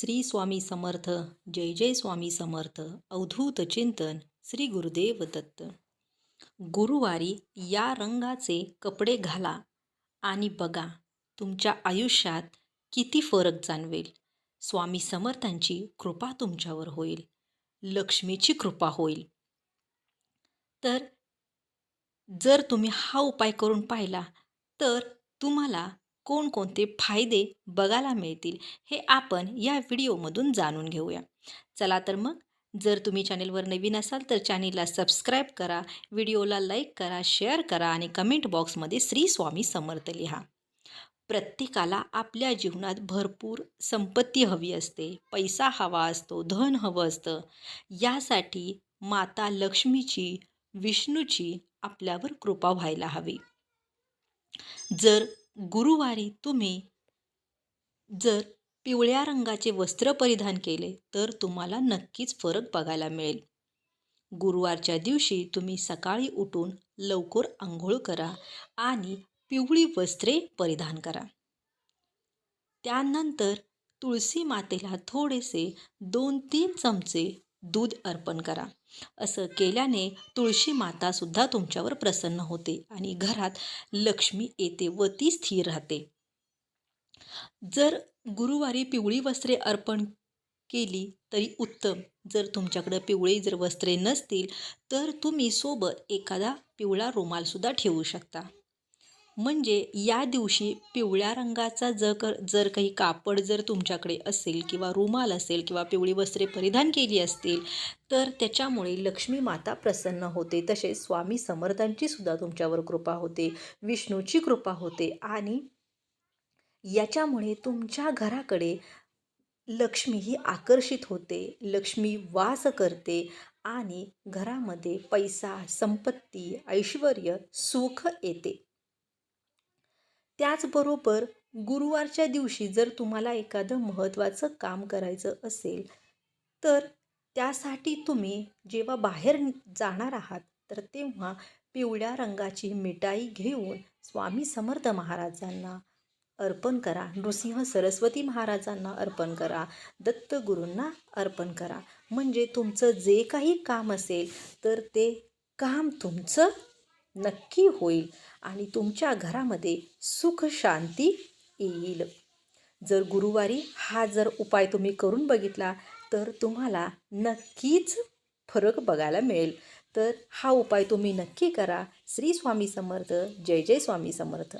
श्री स्वामी समर्थ जय जय स्वामी समर्थ अवधूत चिंतन श्री गुरुदेव दत्त. गुरुवारी या रंगाचे कपडे घाला आणि बघा तुमच्या आयुष्यात किती फरक जाणवेल. स्वामी समर्थांची कृपा तुमच्यावर होईल लक्ष्मीची कृपा होईल. तर जर तुम्ही हा उपाय करून पाहिला तर तुम्हाला कोणकोणते फायदे बघायला मिळतील हे आपण या व्हिडिओमधून जाणून घेऊया. चला तर मग जर तुम्ही चॅनेलवर नवीन असाल तर चॅनेलला सबस्क्राईब करा व्हिडिओला लाईक करा शेअर करा आणि कमेंट बॉक्समध्ये श्री स्वामी समर्थ लिहा. प्रत्येकाला आपल्या जीवनात भरपूर संपत्ती हवी असते पैसा हवा असतो धन हवं असतं. यासाठी माता लक्ष्मीची विष्णूची आपल्यावर कृपा व्हायला हवी. जर गुरुवारी तुम्ही जर पिवळ्या रंगाचे वस्त्र परिधान केले तर तुम्हाला नक्कीच फरक बघायला मिळेल. गुरुवारच्या दिवशी तुम्ही सकाळी उठून लवकर आंघोळ करा आणि पिवळी वस्त्रे परिधान करा. त्यानंतर तुळसी मातेला थोडेसे दोन तीन चमचे दूध अर्पण करा. असं केल्याने तुळशी मातासुद्धा तुमच्यावर प्रसन्न होते आणि घरात लक्ष्मी येते व ती स्थिर राहते. जर गुरुवारी पिवळी वस्त्रे अर्पण केली तरी उत्तम. जर तुमच्याकडं पिवळी जर वस्त्रे नसतील तर तुम्ही सोबत एखादा पिवळा रुमालसुद्धा ठेवू शकता. म्हणजे या दिवशी पिवळ्या रंगाचा जर कर जर काही कापड जर तुमच्याकडे असेल किंवा रुमाल असेल किंवा पिवळी वस्त्रे परिधान केली असतील तर त्याच्यामुळे लक्ष्मी माता प्रसन्न होते. तसेच स्वामी समर्थांची सुद्धा तुमच्यावर कृपा होते विष्णूची कृपा होते आणि याच्यामुळे तुमच्या घराकडे लक्ष्मी ही आकर्षित होते लक्ष्मी वास करते आणि घरामध्ये पैसा संपत्ती ऐश्वर सुख येते. त्याचबरोबर गुरुवारच्या दिवशी जर तुम्हाला एखादं महत्त्वाचं काम करायचं असेल तर त्यासाठी तुम्ही जेव्हा बाहेर जाणार आहात तर तेव्हा पिवळ्या रंगाची मिठाई घेऊन स्वामी समर्थ महाराजांना अर्पण करा. नृसिंह सरस्वती महाराजांना अर्पण करा. दत्तगुरूंना अर्पण करा. म्हणजे तुमचं जे काही काम असेल तर ते काम तुमचं नक्की होईल आणि तुमच्या घरामध्ये सुख शांती येईल. जर गुरुवारी हा जर उपाय तुम्ही करून बघितला तर तुम्हाला नक्कीच फरक बघायला मिळेल. तर हा उपाय तुम्ही नक्की करा. श्री स्वामी समर्थ. जय जय स्वामी समर्थ.